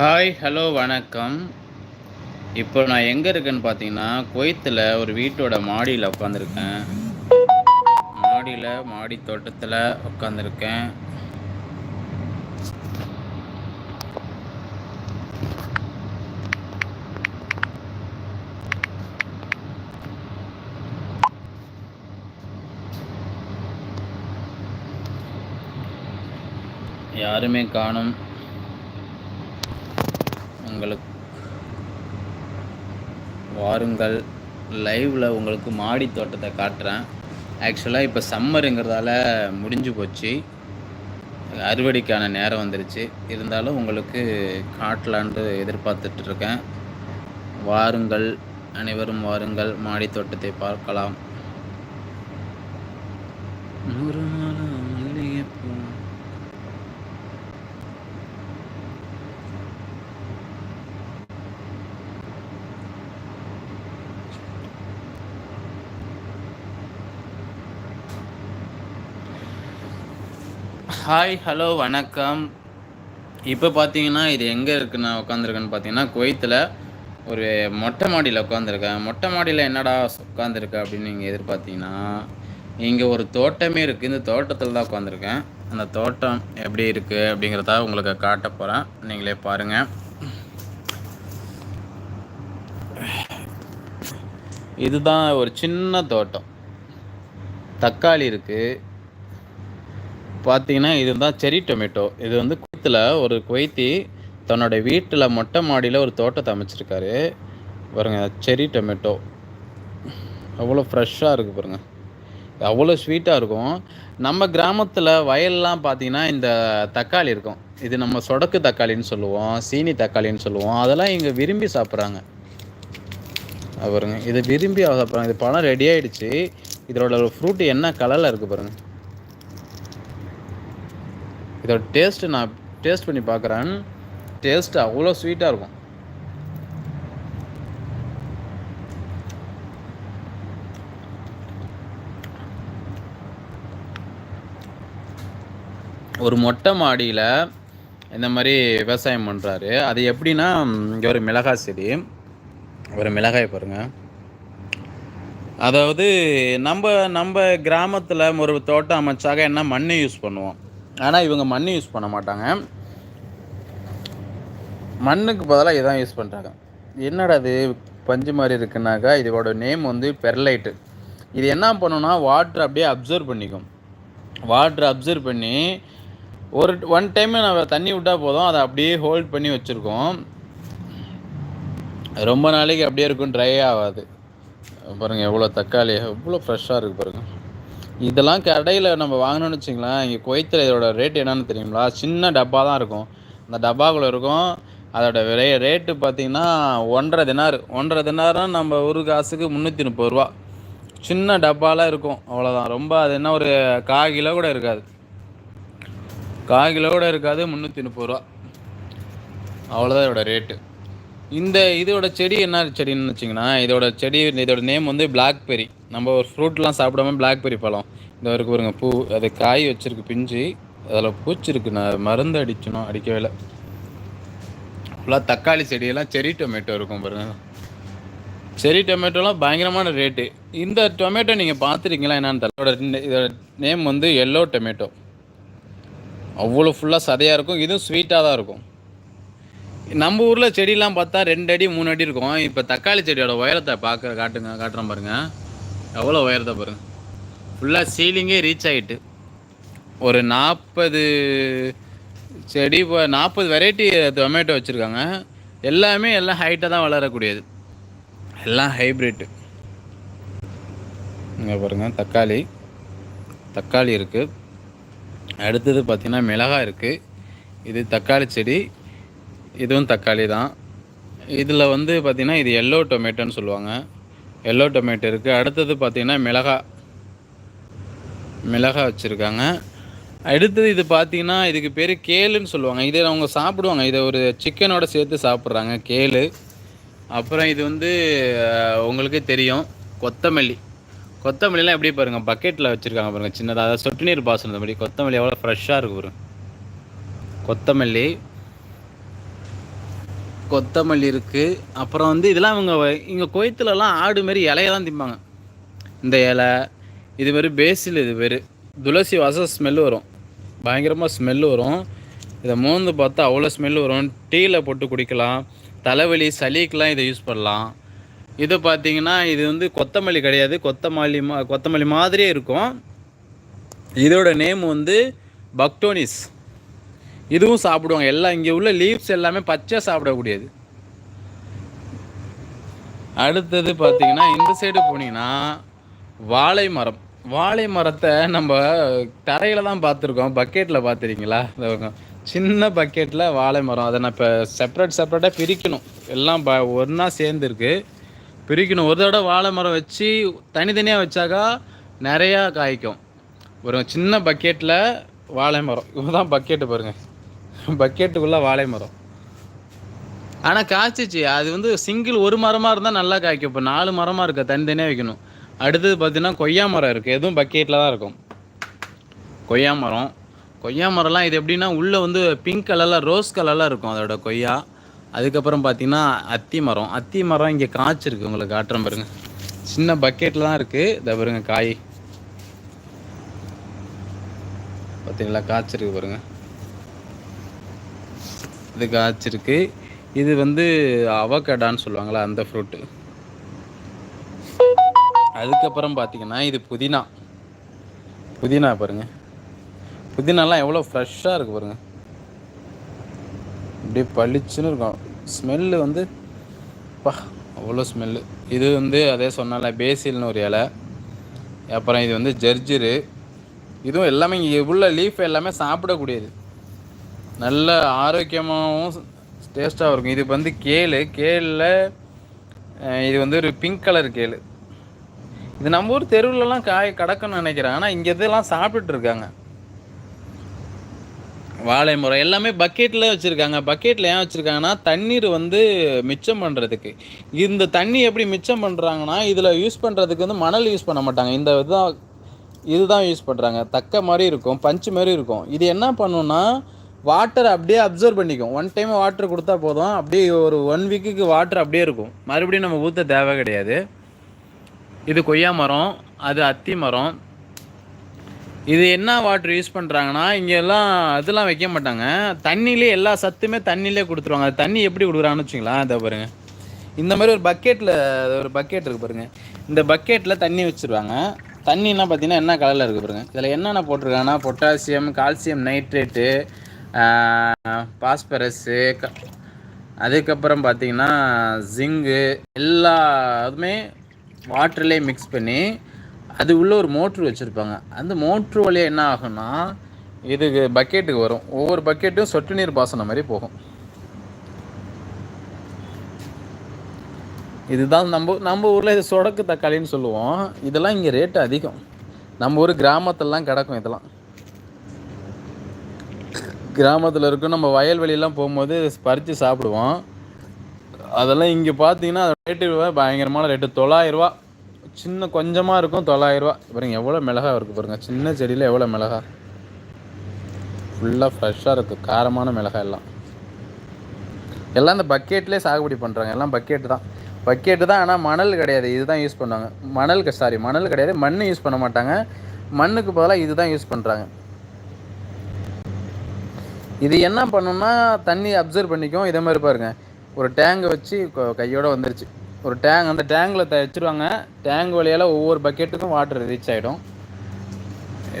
Hi hello வணக்கம். இப்போ நான் எங்கே இருக்கேன்னு பார்த்தீங்கன்னா குவைத்தில் ஒரு வீட்டோட மாடியில் உட்காந்துருக்கேன் மாடியில் மாடி தோட்டத்தில் உட்காந்துருக்கேன் யாருமே காணும் உங்களுக்கு வாருங்கள். லைவில் உங்களுக்கு மாடி தோட்டத்தை காட்டுறேன். ஆக்சுவலாக இப்போ சம்மருங்கிறதால முடிஞ்சு போச்சு. அறுவடைக்கான நேரம் வந்துருச்சு. இருந்தாலும் உங்களுக்கு காட்டலான்ட்டு எதிர்பார்த்துட்ருக்கேன். வாருங்கள். அனைவரும் வாருங்கள். மாடி தோட்டத்தை பார்க்கலாம். நூறு ஹாய் ஹலோ வணக்கம். இப்போ பார்த்தீங்கன்னா இது எங்கே இருக்கு? நான் உட்காந்துருக்கேன்னு பார்த்தீங்கன்னா குவைத்தில் ஒரு மொட்டை மாடியில் உட்காந்துருக்கேன் மொட்டை மாடியில் என்னடா உட்காந்துருக்க அப்படின்னு நீங்கள் எதிர்பார்த்தீங்கன்னா இங்கே ஒரு தோட்டமே இருக்குது இந்த தோட்டத்தில் தான் உட்காந்துருக்கேன் அந்த தோட்டம் எப்படி இருக்குது அப்படிங்கிறத உங்களுக்கு காட்ட போகிறேன் நீங்களே பாருங்கள் இதுதான் ஒரு சின்ன தோட்டம். தக்காளி இருக்குது பார்த்தீங்கன்னா இதுதான் செரி டொமேட்டோ. இது வந்து குவைத்தில் ஒரு குவைத்தி தன்னோட வீட்டில் மொட்டை மாடியில் ஒரு தோட்டத்தை அமைச்சிருக்காரு. பாருங்க செரி டொமேட்டோ. அவ்வளோ ஃப்ரெஷ்ஷாக இருக்குது பாருங்க. அவ்வளோ ஸ்வீட்டாக இருக்கும். நம்ம கிராமத்தில் வயல்லாம் பார்த்தீங்கன்னா இந்த தக்காளி இருக்கும். இது நம்ம சொடக்கு தக்காளின்னு சொல்லுவோம் சீனி தக்காளின்னு சொல்லுவோம். அதெல்லாம் இங்கே விரும்பி சாப்பிட்றாங்க. பாருங்க. இது விரும்பி சாப்பிட்றாங்க. இது பழம் ரெடி ஆகிடுச்சு இதோட ஃப்ரூட் என்ன கலரில் இருக்குது பாருங்கள் இதோட டேஸ்ட்டு நான் டேஸ்ட் பண்ணி பார்க்குறேன். டேஸ்ட் அவ்வளோ ஸ்வீட்டாக இருக்கும். ஒரு மொட்டை மாடியில் இந்த மாதிரி விவசாயம் பண்ணுறாரு அது எப்படின்னா இங்கே ஒரு மிளகாய் செடி. ஒரு மிளகாய் பாருங்கள் அதாவது நம்ம நம்ம கிராமத்தில் ஒரு தோட்டம் அமைச்சாக என்ன மண்ணை யூஸ் பண்ணுவோம். ஆனால் இவங்க மண் யூஸ் பண்ண மாட்டாங்க. மண்ணுக்கு பதிலாக இதான் யூஸ் பண்ணுறாங்க என்னடா இது? பஞ்சு மாதிரி இருக்குனாக்கா இதோட நேம் வந்து பெர்லைட்டு இது என்ன பண்ணுன்னா வாட்ரு அப்படியே அப்சர்வ் பண்ணிக்கும். வாட்ரு அப்சர்வ் பண்ணி ஒரு ஒன் டைம் நம்ம தண்ணி விட்டால் போதும் அதை அப்படியே ஹோல்ட் பண்ணி வச்சுருக்கோம். ரொம்ப நாளைக்கு அப்படியே இருக்கும் ட்ரை ஆகாது. பாருங்கள் எவ்வளோ தக்காளி எவ்வளோ ஃப்ரெஷ்ஷாக இருக்குது பாருங்கள் இதெல்லாம் கடையில் நம்ம வாங்கினோம்னு வச்சிங்களேன் இங்கே குவைத்தில் இதோட ரேட் என்னன்னு தெரியுங்களா? சின்ன டப்பா தான் இருக்கும். அந்த டப்பாக்குள்ளே இருக்கும். அதோட விலை ரேட்டு பார்த்தீங்கன்னா ஒன்றரை தினார். ஒன்றரை தினாரம் நம்ம ஒரு காசுக்கு முந்நூற்றி முப்பது ரூபா. சின்ன டப்பாலாம் இருக்கும். அவ்வளோதான் ரொம்ப அது என்ன ஒரு கால் கிலோ கூட இருக்காது. கால் கிலோ கூட இருக்காது முந்நூற்றி முப்பது ரூபா. அவ்வளோதான் இதோட ரேட்டு இந்த இதோட செடி என்ன செடின்னு வச்சிங்கன்னா இதோட செடி இதோட நேம் வந்து பிளாக்பெரி நம்ம ஒரு ஃப்ரூட்லாம் சாப்பிடாம பிளாக்பெரி பழம். இந்த வரைக்கும் பாருங்க பூ அது காய் வச்சிருக்கு பிஞ்சு. அதில் பூச்சிருக்கு நான் மருந்து அடிச்சணும் அடிக்கவே இல்லை. ஃபுல்லாக தக்காளி செடியெல்லாம் செரி டொமேட்டோ இருக்கும் பாருங்க. செரி டொமேட்டோலாம் பயங்கரமான ரேட்டு இந்த டொமேட்டோ நீங்கள் பார்த்துருக்கீங்களா என்னன்னு தெரியல. இதோட நேம் வந்து எல்லோ டொமேட்டோ அவ்வளோ ஃபுல்லாக சதையாக இருக்கும். இதுவும் ஸ்வீட்டாக தான் இருக்கும். நம்ம ஊரில் செடியெலாம் பார்த்தா ரெண்டு அடி மூணு அடி இருக்கும். இப்போ தக்காளி செடியோட உயரத்தை பார்க்க காட்டுங்க காட்டுறேன் பாருங்கள் எவ்வளோ உயரத்தை பாருங்க. ஃபுல்லாக சீலிங்கே ரீச் ஆகிட்டு. ஒரு நாற்பது செடி இப்போ நாற்பது வெரைட்டி டொமேட்டோ வச்சுருக்காங்க. எல்லாமே எல்லாம் ஹைட்டாக தான் வளரக்கூடியது. எல்லாம் ஹைப்ரிட்டு இங்கே பாருங்கள் தக்காளி. தக்காளி இருக்குது அடுத்தது பார்த்திங்கன்னா மிளகாய் இருக்குது இது தக்காளி செடி. இதுவும் தக்காளி தான். இதில் வந்து பார்த்திங்கன்னா இது எல்லோ டொமேட்டோன்னு சொல்லுவாங்க. எல்லோ டொமேட்டோ இருக்குது அடுத்தது பார்த்திங்கன்னா மிளகா. மிளகாய் வச்சுருக்காங்க. அடுத்தது இது பார்த்தீங்கன்னா இதுக்கு பேர் கேளுன்னு சொல்லுவாங்க. இதை அவங்க சாப்பிடுவாங்க. இதை ஒரு சிக்கனோட சேர்த்து சாப்பிட்றாங்க. கேளு. அப்புறம் இது வந்து உங்களுக்கே தெரியும். கொத்தமல்லி. கொத்தமல்லிலாம் எப்படி பாருங்கள் பக்கெட்டில் வச்சுருக்காங்க பாருங்கள் சின்னதாக அதாவது சொட்டு நீர் பாசனம் மாதிரி. கொத்தமல்லி எவ்வளோ ஃப்ரெஷ்ஷாக இருக்கு பாருங்க. கொத்தமல்லி. கொத்தமல்லி இருக்குது அப்புறம் வந்து இதெல்லாம் இவங்க இங்கே கோயத்துலலாம் ஆடு மாரி இலையெல்லாம் திம்பாங்க. இந்த இலை இது மாரி பேசில் இது பேர் துளசி வாசம் ஸ்மெல் வரும். பயங்கரமாக ஸ்மெல் வரும். இதை மோந்து பார்த்தா அவ்வளோ ஸ்மெல் வரும். டீயில் போட்டு குடிக்கலாம். தலைவலி சளிக்கெலாம் இதை யூஸ் பண்ணலாம். இது பார்த்தீங்கன்னா இது வந்து கொத்தமல்லி கிடையாது. கொத்தமல்லி மா கொத்தமல்லி மாதிரியே இருக்கும். இதோட நேம் வந்து பக்டோனிஸ். இதுவும் சாப்பிடுவாங்க. எல்லாம் இங்கே உள்ள லீவ்ஸ் எல்லாமே பச்சை சாப்பிடக்கூடியது. அடுத்தது பார்த்தீங்கன்னா இந்த சைடு போனீங்கன்னா வாழை மரம். வாழை மரத்தை நம்ம தரையில் தான் பார்த்துருக்கோம். பக்கெட்டில் பார்த்துருக்கீங்களா? சின்ன பக்கெட்டில் வாழை மரம். அதை நான் இப்போ செப்ரேட் செப்ரேட்டாக பிரிக்கணும். எல்லாம் ப ஒன்றா சேர்ந்துருக்கு. பிரிக்கணும். ஒரு தடவை வாழை மரம் வச்சு தனித்தனியாக வச்சாக்கா நிறையா காய்க்கும். ஒரு சின்ன பக்கெட்டில் வாழை மரம். இவங்க தான் பக்கெட்டு பாருங்கள் பக்கெட்டுக்குள்ளே வாழை மரம். ஆனால் காய்ச்சிச்சு. அது வந்து சிங்கிள் ஒரு மரமாக இருந்தால் நல்லா காய்க்கும். இப்போ நாலு மரமாக இருக்க தனித்தனியாக வைக்கணும். அடுத்தது பார்த்தீங்கன்னா கொய்யா மரம் இருக்குது எதுவும் பக்கெட்டில் தான் இருக்கும். கொய்யா மரம். கொய்யா மரம்லாம் இது எப்படின்னா உள்ளே வந்து பிங்க் கலரில் ரோஸ் கலரில் இருக்கும் அதோட கொய்யா. அதுக்கப்புறம் பார்த்தீங்கன்னா அத்தி மரம். அத்தி மரம் இங்கே காய்ச்சிருக்கு. உங்களுக்கு காட்டுறேன் பாருங்க. சின்ன பக்கெட்டில் தான் இருக்குது இதை பாருங்க காய். பார்த்தீங்களா காய்ச்சிருக்கு பாருங்கள் இது காய்ச்சிருக்கு. இது வந்து அவகடான்னு சொல்லுவாங்களா அந்த ஃப்ரூட்டு அதுக்கப்புறம் பார்த்தீங்கன்னா இது புதினா. புதினா பாருங்கள் புதினாலாம் எவ்வளோ ஃப்ரெஷ்ஷாக இருக்குது பாருங்கள் அப்படியே பளிச்சுன்னு இருக்கும். ஸ்மெல்லு வந்து பா அவ்வளோ ஸ்மெல்லு இது வந்து அதே சொன்னால பேசில்னு ஒரு இலை. அப்புறம் இது வந்து ஜர்ஜிரு. இதுவும் எல்லாமே இங்கே உள்ள லீஃப் எல்லாமே சாப்பிடக்கூடியது. நல்ல ஆரோக்கியமாகவும் டேஸ்ட்டாகவும் இருக்கும். இது வந்து கேளு. கேளில் இது வந்து ஒரு பிங்க் கலர் கேளு. இது நம்ம ஊர் தெருவிலலாம் காய் கிடக்குன்னு நினைக்கிறேன். ஆனால் இங்கே இதெல்லாம் சாப்பிட்டுட்டு இருக்காங்க. வாழை மரம் எல்லாமே பக்கெட்டில் வச்சுருக்காங்க. பக்கெட்டில் ஏன் வச்சுருக்காங்கன்னா தண்ணீர் வந்து மிச்சம் பண்ணுறதுக்கு இந்த தண்ணி எப்படி மிச்சம் பண்ணுறாங்கன்னா இதில் யூஸ் பண்ணுறதுக்கு வந்து மணல் யூஸ் பண்ண மாட்டாங்க. இந்த இதுதான் இதுதான் யூஸ் பண்ணுறாங்க தக்க மாதிரி இருக்கும் பஞ்சு மாதிரி இருக்கும். இது என்ன பண்ணுன்னா வாட்டர் அப்படியே அப்சர்வ் பண்ணிக்கும். ஒன் டைம் வாட்டர் கொடுத்தா போதும். அப்படியே ஒரு ஒன் வீக்குக்கு வாட்டர் அப்படியே இருக்கும். மறுபடியும் நம்ம ஊற்ற தேவை கிடையாது. இது கொய்யா மரம் அது அத்தி மரம். இது என்ன வாட்டர் யூஸ் பண்ணுறாங்கன்னா இங்கே எல்லாம் இதெல்லாம் வைக்க மாட்டாங்க. தண்ணியிலே எல்லா சத்துமே தண்ணியிலே கொடுத்துருவாங்க. அது தண்ணி எப்படி கொடுக்குறாங்கன்னு வச்சுங்களேன் அதை பாருங்கள் இந்த மாதிரி ஒரு பக்கெட்டில் ஒரு பக்கெட் இருக்குது பாருங்கள் இந்த பக்கெட்டில் தண்ணி வச்சுருவாங்க. தண்ணின்னா பார்த்தீங்கன்னா என்ன கலரில் இருக்குது பாருங்கள் இதில் என்னென்ன போட்டிருக்காங்கன்னா பொட்டாசியம் கால்சியம் நைட்ரேட்டு பாஸ்பரஸ்ஸு அதுக்கப்புறம் பார்த்தீங்கன்னா ஜிங்கு எல்லா வாட்டர்லேயே மிக்ஸ் பண்ணி அது உள்ளே ஒரு மோட்ரு வச்சுருப்பாங்க. அந்த மோட்ரு வழியாக என்ன ஆகும்னா இதுக்கு பக்கெட்டுக்கு வரும். ஒவ்வொரு பக்கெட்டும் சொட்டு நீர் பாசனம் மாதிரி போகும். இதுதான் நம்ம நம்ம ஊரில் இது சொடக்கு தக்காளின்னு சொல்லுவோம். இதெல்லாம் இங்கே ரேட்டு அதிகம். நம்ம ஊர் கிராமத்துலலாம் கிடக்கும் இதெல்லாம். கிராமத்தில் இருக்கும். நம்ம வயல்வெளியெல்லாம் போகும்போது பறித்து சாப்பிடுவோம். அதெல்லாம் இங்கே பார்த்தீங்கன்னா ரேட்டு பயங்கரமான ரேட்டு தொள்ளாயிரரூவா சின்ன கொஞ்சமாக இருக்கும் தொள்ளாயிரரூவா பாருங்க எவ்வளோ மிளகா இருக்குது பாருங்கள் சின்ன செடியில் எவ்வளோ மிளகா? ஃபுல்லாக ஃப்ரெஷ்ஷாக இருக்குது காரமான மிளகா எல்லாம். எல்லாம் இந்த பக்கெட்லேயே சாகுபடி பண்ணுறாங்க எல்லாம் பக்கெட்டு தான். பக்கெட்டு தான் ஆனால் மணல் கிடையாது. இதுதான் யூஸ் பண்ணுவாங்க. மணல் சாரி மணல் கிடையாது. மண் யூஸ் பண்ண மாட்டாங்க. மண்ணுக்கு பதிலாக இது தான் யூஸ் பண்ணுறாங்க இது என்ன பண்ணுன்னா தண்ணி அப்சர்வ் பண்ணிக்கும். இதே மாதிரி பாருங்கள் ஒரு டேங்கை வச்சு கையோடு வந்துருச்சு. ஒரு டேங்க் அந்த டேங்கில் த வச்சுருவாங்க. டேங்க் வழியால் ஒவ்வொரு பக்கெட்டுக்கும் வாட்டர் ரீச் ஆகிடும்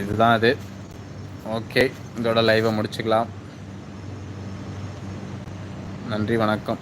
இதுதான் அது. ஓகே இதோட லைவை முடிச்சுக்கலாம். நன்றி வணக்கம்.